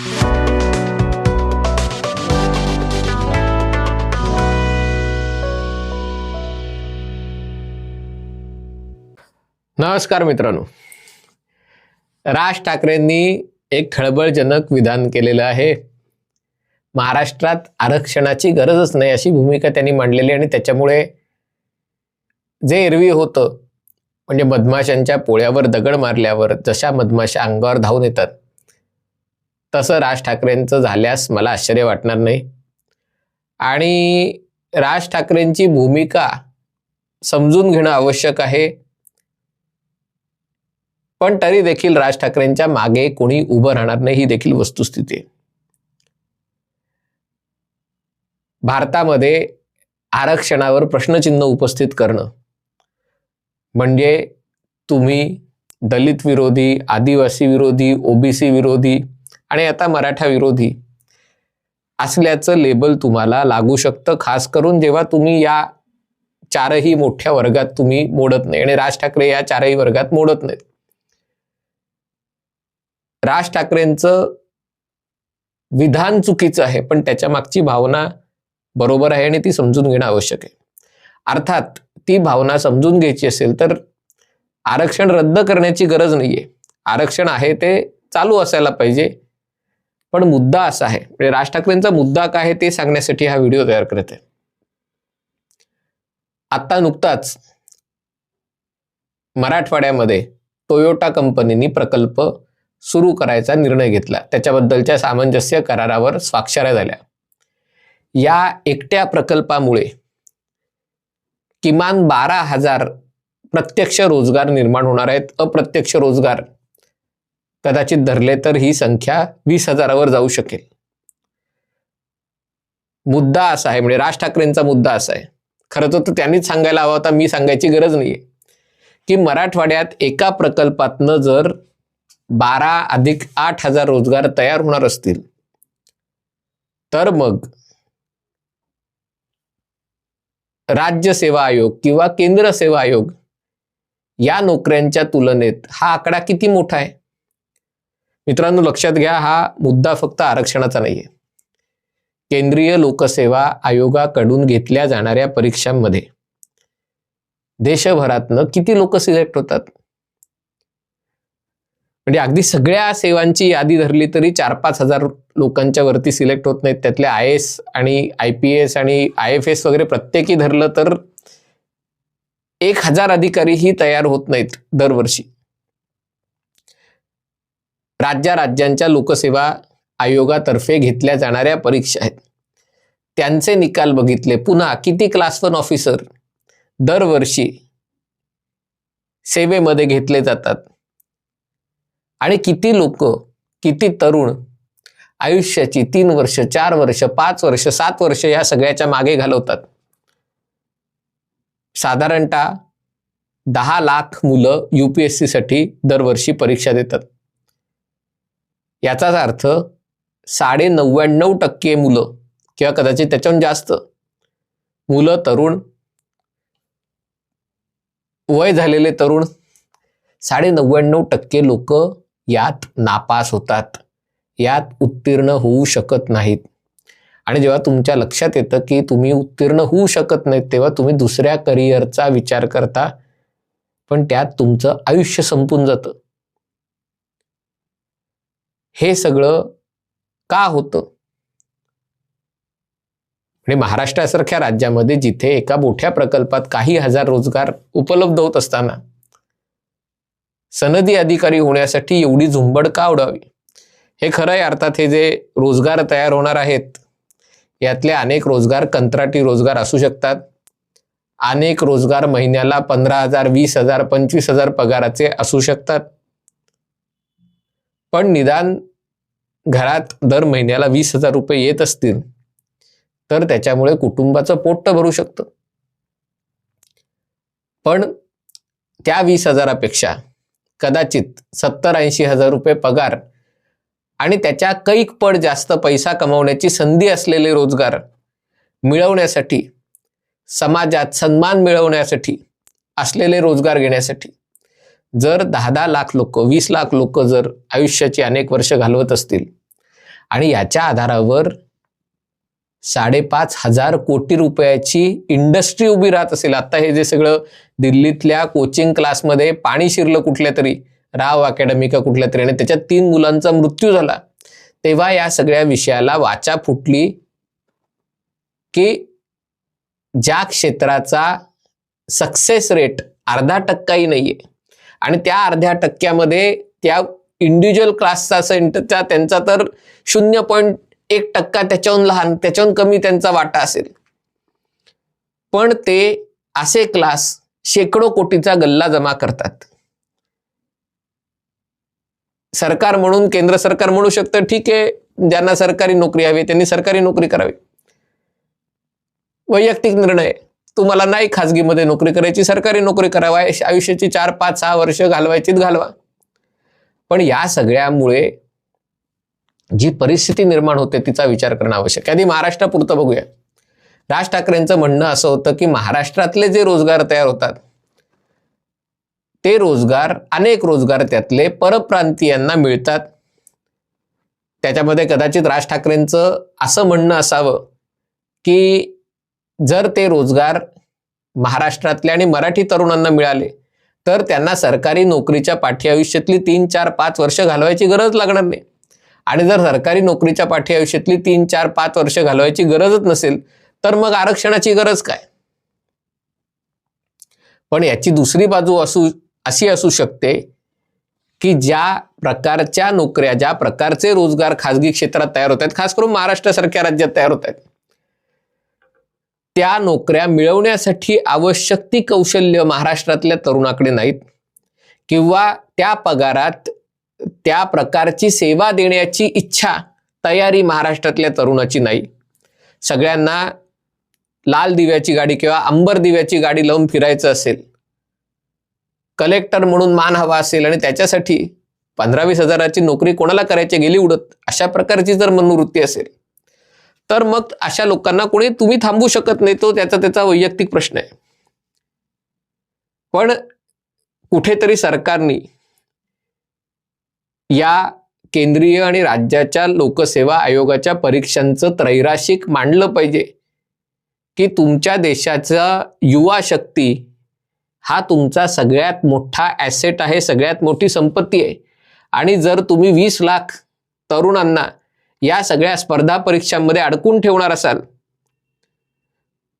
नमस्कार मित्रांनो. राज ठाकरेंनी एक खळबळजनक विधान केलेलं आहे. महाराष्ट्रात आरक्षणाची गरजच नाही अशी भूमिका त्यांनी मांडलेली आणि त्याच्यामुळे जे एरवी होतं म्हणजे मधमाशांच्या पोळ्यावर दगड मारल्यावर जशा मधमाशा अंगावर धावून येतात तसं राज ठाकरेंचं झाल्यास मला आश्चर्य वाटणार नाही. आणि राज ठाकरेंची भूमिका समजून घेणं आवश्यक आहे. पण तरी देखील राज ठाकरेंच्या मागे कोणी उभं राहणार नाही ही देखील वस्तुस्थिती आहे. भारतामध्ये आरक्षणावर प्रश्नचिन्ह उपस्थित करणं म्हणजे तुम्ही दलित विरोधी आदिवासी विरोधी ओबीसी विरोधी आणि आता मराठा विरोधी असल्याचं लेबल तुम्हाला लागू शकतं खास करून जेव्हा तुम्ही या चारही मोठ्या वर्गात तुम्ही मोडत नाही आणि राज ठाकरे या चारही वर्गात मोडत नाहीत. राज ठाकरेंचं विधान चुकीचं आहे पण त्याच्या मागची भावना बरोबर आहे आणि ती समजून घेणं आवश्यक आहे. अर्थात ती भावना समजून घ्यायची असेल तर आरक्षण रद्द करण्याची गरज नाहीये. आरक्षण आहे ते चालू असायला पाहिजे. पण मुद्दा असा आहे म्हणजे राज ठाकरेंचा मुद्दा काय आहे ते सांगण्यासाठी हा व्हिडिओ तयार करत आहे. आता नुकताच मराठवाड्यामध्ये टोयोटा कंपनीनी प्रकल्प सुरू करायचा निर्णय घेतला. त्याच्याबद्दलच्या सामंजस्य करारावर स्वाक्षऱ्या झाल्या. या एकट्या प्रकल्पामुळे किमान बारा हजार प्रत्यक्ष रोजगार निर्माण होणार आहेत अप्रत्यक्ष रोजगार कदाचित धरले तर ही संख्या वीस हजारावर जाऊ शकेल. मुद्दा असा आहे म्हणजे राज ठाकरेंचा मुद्दा असा आहे. खरं तर तो त्यांनीच सांगायला हवा होता मी सांगायची गरज नाहीये. की मराठवाड्यात एका प्रकल्पातनं जर बारा अधिक आठ हजार रोजगार तयार होणार असतील तर मग राज्य सेवा आयोग किंवा केंद्र सेवा आयोग या नोकऱ्यांच्या तुलनेत हा आकडा किती मोठा आहे? मित्रांनो लक्षात घ्या हा मुद्दा फक्त आरक्षणाचा नाहीये. केंद्रीय लोकसेवा आयोगाकडून घेतल्या जाणाऱ्या परीक्षांमध्ये देशभरातनं किती लोक सिलेक्ट होतात? म्हणजे अगदी सगळ्या सेवांची यादी धरली तरी चार पाच हजार लोकांच्या वरती सिलेक्ट होत नाहीत. त्यातले आय एस आणि आय पी एस आणि आय एफ एस वगैरे प्रत्येकी धरलं तर एक हजार अधिकारीही तयार होत नाहीत दरवर्षी. राज्या राज्यांच्या लोकसेवा आयोगातर्फे घेतल्या जाणाऱ्या परीक्षा आहेत. त्यांचे निकाल बघितले. पुन्हा किती क्लास वन ऑफिसर दरवर्षी सेवेमध्ये घेतले जातात. आणि किती लोक किती तरुण आयुष्याची तीन वर्ष चार वर्ष पाच वर्ष सात वर्ष या सगळ्याच्या मागे घालवतात. साधारणतः दहा लाख मुलं युपीएससी साठी दरवर्षी परीक्षा देतात. याचाच अर्थ साडे नव्याण्णव टक्के मुलं किंवा कदाचित त्याच्याहून जास्त मुलं तरुण वय झालेले तरुण साडे नव्याण्णव टक्के लोक यात नापास होतात. यात उत्तीर्ण होऊ शकत नाहीत. आणि जेव्हा तुमच्या लक्षात येतं की तुम्ही उत्तीर्ण होऊ शकत नाहीत तेव्हा तुम्ही दुसऱ्या करिअरचा विचार करता पण त्यात तुमचं आयुष्य संपून जातं. हे सगळं का होतं? म्हणजे महाराष्ट्रासारख्या राज्यामध्ये जिथे एका मोठ्या प्रकल्पात काही हजार रोजगार उपलब्ध होत असताना सनदी अधिकारी होण्यासाठी एवढी झुंबड का उडावी हे खरं आहे अर्थात हे जे रोजगार तयार होणार आहेत यातले अनेक रोजगार कंत्राटी रोजगार असू शकतात. अनेक रोजगार महिन्याला पंधरा हजार वीस हजार पंचवीस हजार पगाराचे असू शकतात. पण निदान घरात दर महिन्याला वीस हजार रुपये येत असतील तर त्याच्यामुळे कुटुंबाचं पोट भरू शकतं. पण त्या वीस हजारापेक्षा कदाचित सत्तर ऐंशी हजार रुपये पगार आणि त्याच्या कैक पड जास्त पैसा कमवण्याची संधी असलेले रोजगार मिळवण्यासाठी समाजात सन्मान मिळवण्यासाठी असलेले रोजगार घेण्यासाठी जर दहा दहा लाख लोक वीस लाख लोक जर आयुष्याची अनेक वर्ष घालवत असतील आणि याच्या आधारावर साडेपाच हजार कोटी रुपयाची इंडस्ट्री उभी राहत असेल. आता हे जे सगळं दिल्लीतल्या कोचिंग क्लासमध्ये पाणी शिरलं कुठल्या तरी राव अकॅडमी का कुठल्या तरी आणि त्याच्यात तीन मुलांचा मृत्यू झाला तेव्हा या सगळ्या विषयाला वाचा फुटली की ज्या क्षेत्राचा सक्सेस रेट अर्धा टक्काही नाहीये. आणि त्या अर्ध्या टक्क्यामध्ये त्या इंडिव्हिज्युअल क्लासचा सेंटरचा त्यांचा तर शून्य पॉईंट एक टक्का त्याच्याहून लहान त्याच्याहून कमी त्यांचा वाटा असेल. पण ते असे क्लास शेकडो कोटीचा गल्ला जमा करतात. सरकार म्हणून केंद्र सरकार म्हणू शकतं ठीक आहे ज्यांना सरकारी नोकरी हवी त्यांनी सरकारी नोकरी करावी. वैयक्तिक निर्णय. तुम्हाला नाही खाजगीमध्ये नोकरी करायची सरकारी नोकरी करावा आयुष्याची चार पाच सहा वर्ष घालवायचीच घालवा. पण या सगळ्यामुळे जी परिस्थिती निर्माण होते तिचा विचार करणं आवश्यक आहे. आधी महाराष्ट्रापुरतं बघूया. राज ठाकरेंचं म्हणणं असं होतं की महाराष्ट्रातले जे रोजगार तयार होतात ते रोजगार अनेक रोजगार त्यातले परप्रांतीयांना मिळतात. त्याच्यामध्ये कदाचित राज ठाकरेंचं असं म्हणणं असावं की जर ते रोजगार महाराष्ट्रातल्या आणि मराठी तरुणांना मिळाले तर त्यांना सरकारी नोकरीच्या पाठी आयुष्यातली तीन चार पाच वर्ष घालवायची गरज लागणार नाही. आणि जर सरकारी नोकरीच्या पाठी आयुष्यातली तीन चार पाच वर्ष घालवायची गरजच नसेल तर मग आरक्षणाची गरज काय? पण याची दुसरी बाजू असू अशी असू शकते की ज्या प्रकारच्या नोकऱ्या ज्या प्रकारचे रोजगार खाजगी क्षेत्रात तयार होत आहेत खास करून महाराष्ट्रासारख्या राज्यात तयार होत आहेत त्या नोकऱ्या मिळवण्यासाठी आवश्यक ती कौशल्य महाराष्ट्रातल्या तरुणाकडे नाहीत. किंवा त्या पगारात त्या प्रकारची सेवा देण्याची इच्छा तयारी महाराष्ट्रातल्या तरुणाची नाही. सगळ्यांना लाल दिव्याची गाडी किंवा अंबर दिव्याची गाडी लावून फिरायचं असेल. कलेक्टर म्हणून मान हवा असेल आणि त्याच्यासाठी पंधरा वीस हजाराची नोकरी कोणाला करायची गेली उडत? अशा प्रकारची जर मनोवृत्ती असेल तर मग अशा लोकांना कोणी तुम्ही थांबू शकत नाही तो त्याचा त्याचा वैयक्तिक प्रश्न आहे. पण कुठेतरी सरकारने या केंद्रीय आणि राज्याच्या लोकसेवा आयोगाच्या परीक्षांचं त्रैराशिक मांडलं पाहिजे की तुमच्या देशाचा युवा शक्ती हा तुमचा सगळ्यात मोठा ॲसेट आहे सगळ्यात मोठी संपत्ती आहे. आणि जर तुम्ही वीस लाख तरुणांना या सगळ्या स्पर्धा परीक्षांमध्ये अडकून ठेवणार असाल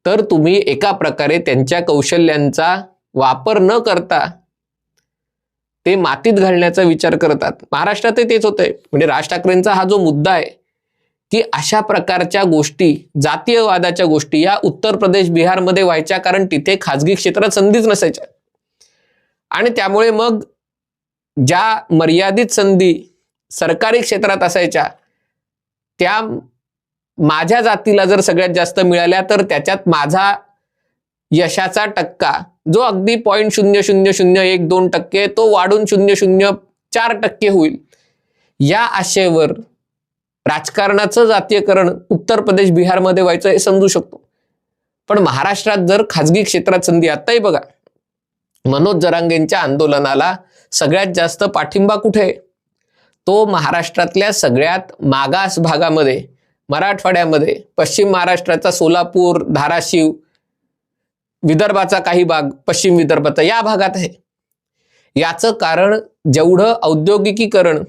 तर तुम्ही एका प्रकारे त्यांच्या कौशल्यांचा वापर न करता ते मातीत घालण्याचा विचार करतात. महाराष्ट्रातही तेच होतंय. म्हणजे राज ठाकरेंचा हा जो मुद्दा आहे की अशा प्रकारच्या गोष्टी जातीयवादाच्या गोष्टी या उत्तर प्रदेश बिहारमध्ये व्हायच्या कारण तिथे खाजगी क्षेत्रात संधीच नसायच्या. आणि त्यामुळे मग ज्या मर्यादित संधी सरकारी क्षेत्रात असायच्या त्या माझ्या जातीला जर सगळ्यात जास्त मिळाल्या तर त्याच्यात माझा यशाचा टक्का जो अगदी पॉईंट शून्य शून्य शून्य एक दोन टक्के तो वाढून शून्य शून्य चार टक्के होईल. या आशयावर राजकारणाचं जातीयकरण उत्तर प्रदेश बिहारमध्ये व्हायचं हे समजू शकतो. पण महाराष्ट्रात जर खाजगी क्षेत्रात संधी आताही बघा. मनोज जरांगेंच्या आंदोलनाला सगळ्यात जास्त पाठिंबा कुठे आहे? तो महाराष्ट्रातल्या सगळ्यात मागास भागामध्ये मराठवाड्यामध्ये पश्चिम महाराष्ट्राचा सोलापूर धाराशिव विदर्भाचा काही भाग पश्चिम विदर्भाचा या भागात आहे. याचं कारण जेवढं औद्योगिकीकरण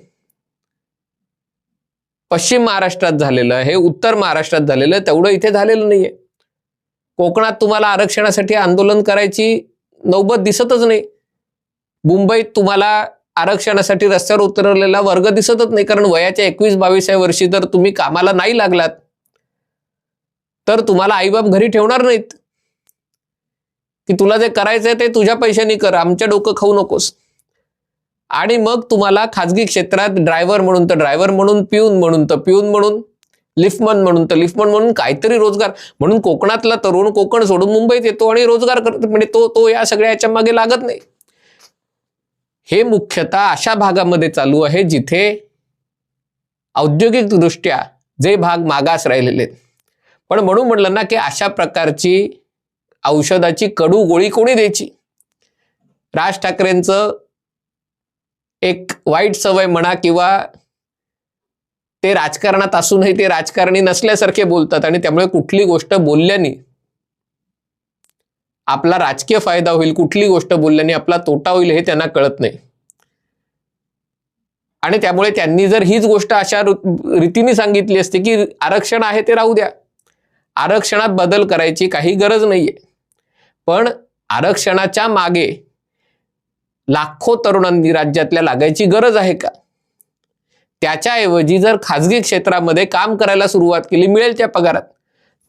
पश्चिम महाराष्ट्रात झालेलं आहे उत्तर महाराष्ट्रात झालेलं आहे तेवढं इथे झालेलं नाहीये. कोकणात तुम्हाला आरक्षणासाठी आंदोलन करायची नौबत दिसतच नाही. मुंबईत तुम्हाला आरक्षणासाठी रस्त्यावर उतरवलेला वर्ग दिसतच नाही कारण वयाच्या एकवीस बावीसव्या वर्षी जर तुम्ही कामाला नाही लागलात तर तुम्हाला आईबाप घरी ठेवणार नाहीत. की तुला जे करायचंय ते तुझ्या पैशानी कर आमच्या डोकं खाऊ नकोस. आणि मग तुम्हाला खाजगी क्षेत्रात ड्रायव्हर म्हणून तर ड्रायव्हर म्हणून पिऊन म्हणून तर पिऊन म्हणून लिफ्टमन म्हणून तर लिफ्टमन म्हणून काहीतरी रोजगार. म्हणून कोकणातला तरुण कोकण सोडून मुंबईत येतो आणि रोजगार करतो. म्हणजे तो तो या सगळ्या याच्या मागे लागत नाही. हे मुख्यतः अशा भागामध्ये चालू आहे जिथे औद्योगिकदृष्ट्या जे भाग मागास राहिलेले आहेत. पण म्हणून म्हटलं ना की अशा प्रकारची औषधाची कडू गोळी कोणी द्यायची? राज ठाकरेंचं एक वाईट सवय म्हणा किंवा ते राजकारणात असूनही ते राजकारणी नसल्यासारखे बोलतात आणि त्यामुळे कुठली गोष्ट बोलल्याने आपला राजकीय फायदा होईल कुठली गोष्ट बोलल्याने आपला तोटा होईल हे त्यांना कळत नाही. आणि त्यामुळे त्यांनी जर हीच गोष्ट अशा रीतीने सांगितली असती की आरक्षण आहे ते राहू द्या. आरक्षणात बदल करायची काही गरज नाहीये. पण आरक्षणाच्या मागे लाखो तरुणांनी राज्यातल्या लागायची गरज आहे का? त्याच्याऐवजी जर खाजगी क्षेत्रामध्ये काम करायला सुरुवात केली मिळेल त्या पगारात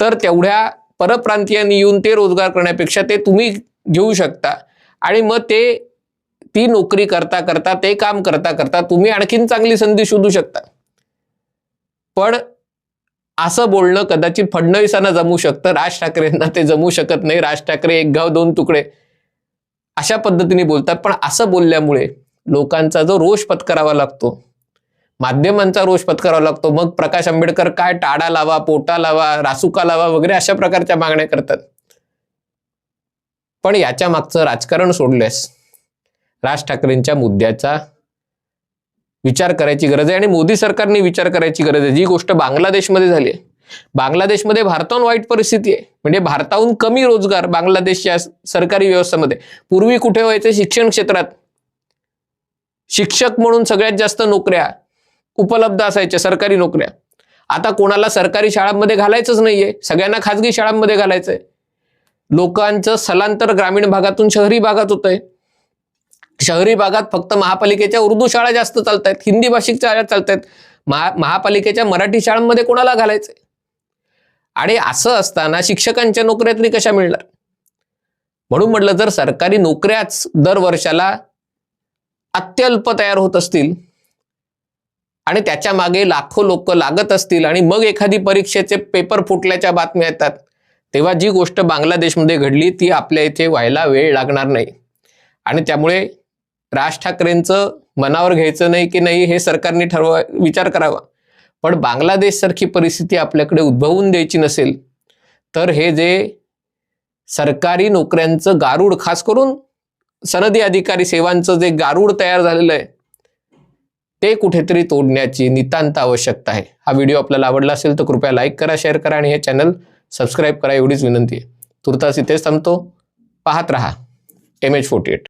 तर तेवढ्या परप्रांतीयांनी येऊन ते रोजगार करण्यापेक्षा ते तुम्ही घेऊ शकता. आणि मग ते ती नोकरी करता करता ते काम करता करता तुम्ही आणखीन चांगली संधी शोधू शकता. पण असं बोलणं कदाचित फडणवीसांना जमू शकतं राज ठाकरेंना ते जमू शकत नाही. राज ठाकरे एक गाव दोन तुकडे अशा पद्धतीने बोलतात. पण असं बोलल्यामुळे लोकांचा जो रोष पत्करावा लागतो. माध्यमांचा रोष पत्करावा लागतो. मग प्रकाश आंबेडकर काय टाडा लावा पोटा लावा रासुका लावा वगैरे अशा प्रकारच्या मागण्या करतात. पण याच्या मागचं राजकारण सोडल्यास. राज ठाकरेंच्या मुद्द्याचा विचार करायची गरज आहे आणि मोदी सरकारने विचार करायची गरज आहे. जी गोष्ट बांगलादेशमध्ये झाली आहे. बांगलादेशमध्ये भारताहून वाईट परिस्थिती आहे. म्हणजे भारताहून कमी रोजगार बांगलादेशच्या सरकारी व्यवस्थेमध्ये. पूर्वी कुठे व्हायचे? शिक्षण क्षेत्रात. शिक्षक म्हणून सगळ्यात जास्त नोकऱ्या उपलब्ध असायच्या सरकारी नोकऱ्या. आता कोणाला सरकारी शाळांमध्ये घालायचंच नाहीये. सगळ्यांना खाजगी शाळांमध्ये घालायचंय. लोकांचं स्थलांतर ग्रामीण भागातून शहरी भागात होत आहे शहरी भागात फक्त महापालिकेच्या उर्दू शाळा जास्त चालत आहेत हिंदी भाषिक शाळा चालत आहेत महा महापालिकेच्या मराठी शाळांमध्ये कोणाला घालायचंय? आणि असं असताना शिक्षकांच्या नोकऱ्या तरी कशा मिळणार? म्हणून म्हटलं जर सरकारी नोकऱ्याच दर वर्षाला अत्यल्प तयार होत असतील आणि त्याच्यामागे लाखो लोक लागत असतील आणि मग एखादी परीक्षेचे पेपर फुटल्याच्या बातम्या येतात. तेव्हा जी गोष्ट बांगलादेशमध्ये घडली ती आपल्या इथे व्हायला वेळ लागणार नाही. आणि त्यामुळे राज ठाकरेंचं मनावर घ्यायचं नाही की नाही हे सरकारने ठरवा विचार करावा. पण बांगलादेशसारखी परिस्थिती आपल्याकडे उद्भवून द्यायची नसेल तर हे जे सरकारी नोकऱ्यांचं गारूड खास करून सनदी अधिकारी सेवांचं जे गारूड तयार झालेलं आहे ते कुठेतरी तोडण्याची नितांत आवश्यकता आहे. हा व्हिडिओ आपल्याला आवडला असेल तर कृपया लाईक करा शेअर करा आणि हे चॅनल सबस्क्राईब करा एवढीच विनंती आहे. तुर्तास इथेच थांबतो. पाहत रहा. M H forty eight